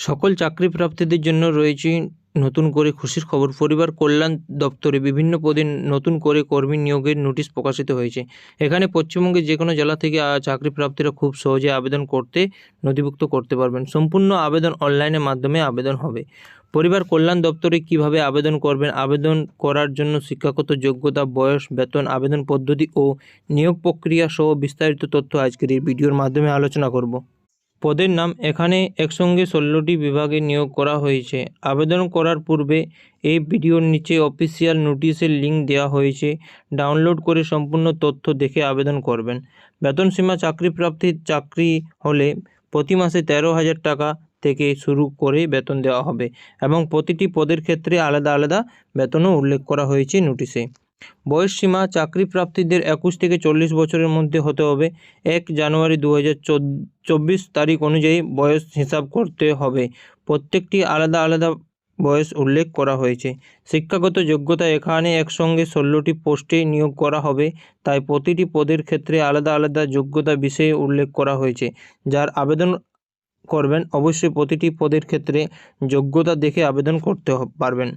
সকল চাকরি প্রার্থীদের জন্য রয়েছে নতুন করে খুশির খবর। পরিবার কল্যাণ দপ্তরে বিভিন্ন পদে নতুন করে কর্মী নিয়োগের নোটিশ প্রকাশিত হয়েছে। এখানে পশ্চিমবঙ্গের যে কোনো জেলা থেকে চাকরি প্রাপ্তিরা খুব সহজে আবেদন করতে, নথিভুক্ত করতে পারবেন। সম্পূর্ণ আবেদন অনলাইনের মাধ্যমে আবেদন হবে। পরিবার কল্যাণ দপ্তরে কীভাবে আবেদন করবেন? আবেদন করার জন্য শিক্ষাগত যোগ্যতা, বয়স, বেতন, আবেদন পদ্ধতি ও নিয়োগ প্রক্রিয়া সহ বিস্তারিত তথ্য আজকের এই ভিডিওর মাধ্যমে আলোচনা করব। পদের নাম এখানে একসঙ্গে ষোলোটি বিভাগে নিয়োগ করা হয়েছে। আবেদন করার পূর্বে এই ভিডিওর নিচে অফিসিয়াল নোটিশের লিঙ্ক দেওয়া হয়েছে। ডাউনলোড করে সম্পূর্ণ তথ্য দেখে আবেদন করবেন। বেতন সীমা চাকরি প্রাপ্তির চাকরি হলে প্রতি মাসে তেরো হাজার টাকা থেকে শুরু করে বেতন দেওয়া হবে এবং প্রতিটি পদের ক্ষেত্রে আলাদা আলাদা বেতনও উল্লেখ করা হয়েছে নোটিশে। বয়স সীমা চাকরি প্রাপ্তিদের একুশ থেকে চল্লিশ বছরের মধ্যে হতে হবে। এক জানুয়ারি দু হাজার চব্বিশ তারিখ অনুযায়ী বয়স হিসাব করতে হবে। প্রত্যেকটি আলাদা আলাদা বয়স উল্লেখ করা হয়েছে। শিক্ষাগত যোগ্যতা এখানে একসঙ্গে ষোলোটি পোস্টে নিয়োগ করা হবে, তাই প্রতিটি পদের ক্ষেত্রে আলাদা আলাদা যোগ্যতা বিষয়ে উল্লেখ করা হয়েছে। যার আবেদন করবেন, অবশ্যই প্রতিটি পদের ক্ষেত্রে যোগ্যতা দেখে আবেদন করতে পারবেন।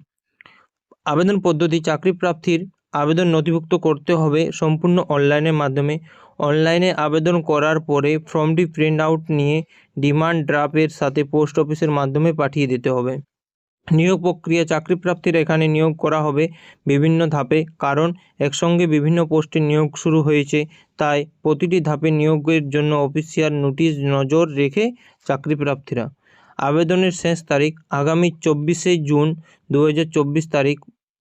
আবেদন পদ্ধতি চাকরি প্রার্থীর আবেদন নথিভুক্ত করতে হবে সম্পূর্ণ অনলাইনের মাধ্যমে। অনলাইনে আবেদন করার পরে ফর্মটি প্রিন্ট আউট নিয়ে ডিমান্ড ড্রাফের সাথে পোস্ট অফিসের মাধ্যমে পাঠিয়ে দিতে হবে। নিয়োগ প্রক্রিয়া চাকরি প্রাপ্তির এখানে নিয়োগ করা হবে বিভিন্ন ধাপে, কারণ একসঙ্গে বিভিন্ন পোস্টে নিয়োগ শুরু হয়েছে, তাই প্রতিটি ধাপে নিয়োগের জন্য অফিসিয়াল নোটিশ নজর রেখে চাকরি প্রার্থীরা আবেদনের শেষ তারিখ আগামী চব্বিশে জুন দু হাজার চব্বিশ তারিখ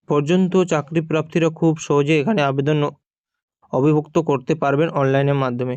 পর্যন্ত চাকরি প্রার্থীরা খুব সহজে এখানে আবেদন অভিভুক্ত করতে পারবেন অনলাইনের মাধ্যমে।